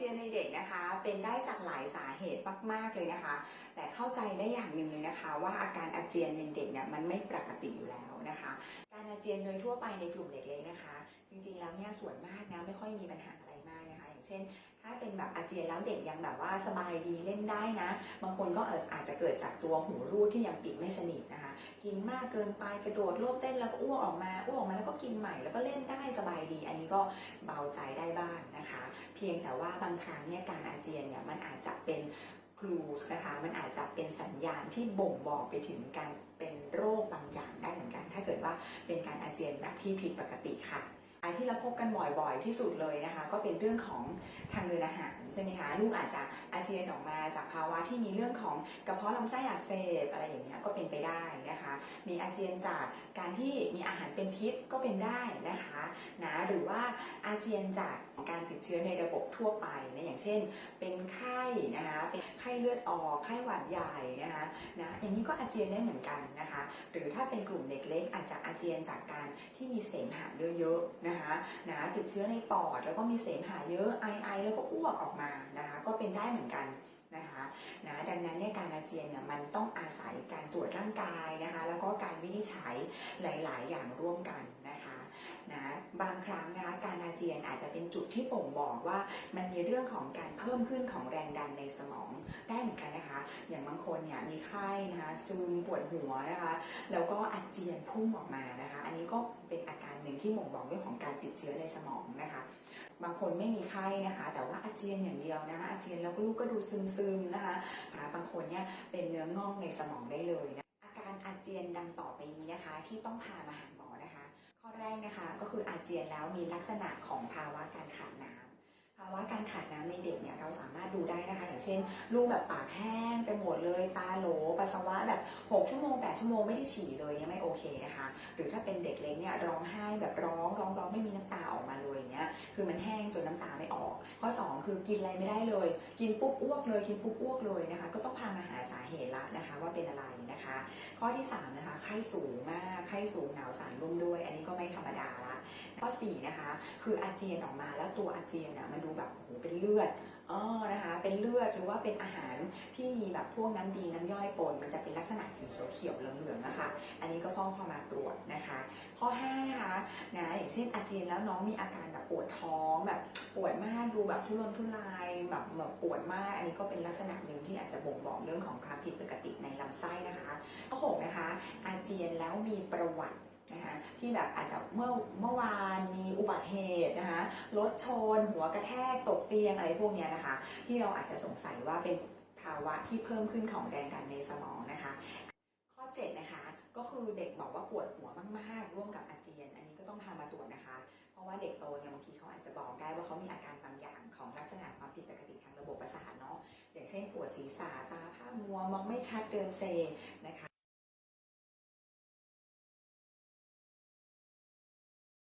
จียนในเด็กนะคะ เป็นได้จากหลายสาเหตุมากๆเลยนะคะ แต่เข้าใจได้อย่างหนึ่งเลยนะคะ ว่าอาการอาเจียนในเด็กเนี่ยมันไม่ปกติอยู่แล้วนะคะ การอาเจียนโดยทั่วไปในกลุ่มเด็กเล็กนะคะ จริงๆแล้วเนี่ยส่วนมากนะไม่ค่อยมีปัญหาอะไรมากนะคะ อย่างเช่น ถ้าเป็นแบบอาเจียนแล้วเด็กยังแบบว่าสบายดีเล่นได้นะ บางคนก็อาจจะเกิดจากตัวหูรูดที่ยังปิดไม่สนิทนะคะ กินมากเกินไปกระโดดโลดเต้นแล้วก็อ้วกออกมาอ้วกออกมาแล้วก็กินใหม่แล้วก็เล่นได้สบายดี อันนี้ก็เบาใจได้บ้างนะคะ เพียงแต่ว่าบางครั้งเนี่ยการอาเจียนเนี่ยมันอาจจะเป็นคลูสนะคะมันอาจจะเป็นสัญญาณที่บ่งบอกไปถึงการเป็นโรคบางอย่างได้เหมือนกัน ถ้าเกิดว่าเป็นการอาเจียนแบบที่ผิดปกติค่ะ ที่เราพบกันบ่อยๆที่สุดเลยนะคะ ก็เป็นเรื่องของทางเดินอาหารใช่ไหมคะลูกอาจจะอาเจียนออกมาจากภาวะที่มีเรื่องของกระเพาะลำไส้อักเสบอะไรอย่างเงี้ยก็เป็นไปได้นะคะ มีอาเจียนจากการที่มีอาหารเป็นพิษก็เป็นได้นะคะนะหรือว่าอาเจียนจากการติดเชื้อในระบบทั่วไปนะอย่างเช่น เป็นไข้นะคะเป็นไข้เลือดออกไข้หวัดใหญ่นะคะนะอย่างนี้ก็อาเจียนได้เหมือนกันนะคะหรือถ้าเป็นกลุ่มเด็กเล็กอาจจะอาเจียนจากการที่มีเสมหะเยอะๆนะคะนะติดเชื้อในปอดแล้วก็มีเสมหะเยอะไอไอแล้วก็อ้วกออกมานะคะก็เป็นได้เหมือนกัน นะดังนั้นเนี่ยการอาเจียนเนี่ยมันต้องอาศัยการตรวจร่างกายนะคะ แล้วก็การวินิจฉัยหลาย ๆ อย่างร่วมกันนะคะนะบางครั้งนะคะการอาเจียนอาจจะเป็นจุดที่บ่งบอกว่ามันมีเรื่องของการเพิ่มขึ้นของแรงดันในสมองได้เหมือนกันนะคะ อย่างบางคนเนี่ยมีไข้นะคะซึมปวดหัวนะคะแล้วก็อาเจียนพุ่งออกมานะคะ อันนี้ก็เป็นอาการหนึ่งที่บ่งบอกเรื่องของการติดเชื้อในสมองนะคะางคนไม่มีไข้นะคะ แต่ว่าอาเจียนอย่างเดียวนะคะอาเจียนแล้วก็ลูกก็ดูซึมๆนะคะบางคนเนี่ยเป็นเนื้องอกในสมองได้เลยนะอาการอาเจียนดังต่อไปนี้นะคะ ที่ต้องพามาหาหมอนะคะ ข้อแรกนะคะก็คืออาเจียนแล้วมีลักษณะของภาวะการขาดน้ำ ภาวะการขาดน้ำในเด็กเนี่ยเราสามารถดูได้นะคะ อย่างเช่น ลูกแบบปากแห้งไปหมดเลย ตาโหลปัสสาวะแบบ 6 ชั่วโมง 8 ชั่วโมงไม่ได้ฉี่เลยเนี่ยไม่โอเคนะคะ หรือถ้าเป็นเด็กเล็กเนี่ยร้องไห้แบบร้องร้องร้องไม่มีน้ำตาออกมาเลยอย่างเงี้ยคือมันแห้งจนน้ำตาไม่ออก ข้อ 2 คือกินอะไรไม่ได้เลย กินปุ๊บอ้วกเลยกินปุ๊บอ้วกเลยนะคะ ก็ต้องพามาหาสาเหตุละนะคะว่าเป็นอะไรนะคะ ข้อที่3นะคะไข้สูงมากไข้สูงหนาวสั่นรุ่มด้วย อันนี้ก็ไม่ธรรมดาละข้อ4นะคะคืออาเจียนออกมาแล้วตัวอาเจียนอะมันดูแบบโหเป็นเลือดอ๋อนะคะเป็นเลือดหรือว่าเป็นอาหารที่มีแบบพวกน้ำดีน้ำย่อยปนมันจะเป็นลักษณะสีเขียวๆเหลืองๆนะคะ อันนี้ก็พ่องพอมาตรวจนะคะ ข้อ5นะคะนะอย่างเช่นอาเจียนแล้วน้องมีอาการแบบปวดท้องแบบปวดมากดูแบบทุรนทุรายแบบแบบปวดมาก อันนี้ก็เป็นลักษณะหนึ่งที่อาจจะบ่งบอกเรื่องของความผิดปกติในลำไส้นะคะ ข้อ6นะคะอาเจียนแล้วมีประวัติ นะคะที่แบบอาจจะเมื่อเมื่อวานมีอุบัติเหตุนะคะรถชน หัวกระแทกตกเตียงอะไรพวกนี้นะคะ ที่เราอาจจะสงสัยว่าเป็นภาวะที่เพิ่มขึ้นของแรงดันในสมองนะคะ ข้อ7นะคะก็คือเด็กบอกว่าปวดหัวมากๆ ร่วมกับอาเจียน อันนี้ก็ต้องพามาตรวจนะคะ เพราะว่าเด็กโตเนี่ยบางทีเขาอาจจะบอกได้ว่าเขามีอาการบางอย่างของลักษณะความผิดปกติทางระบบประสาทเนาะอย่างเช่นปวดศีรษะตาผ้ามัวมองไม่ชัดเดินเซนะคะ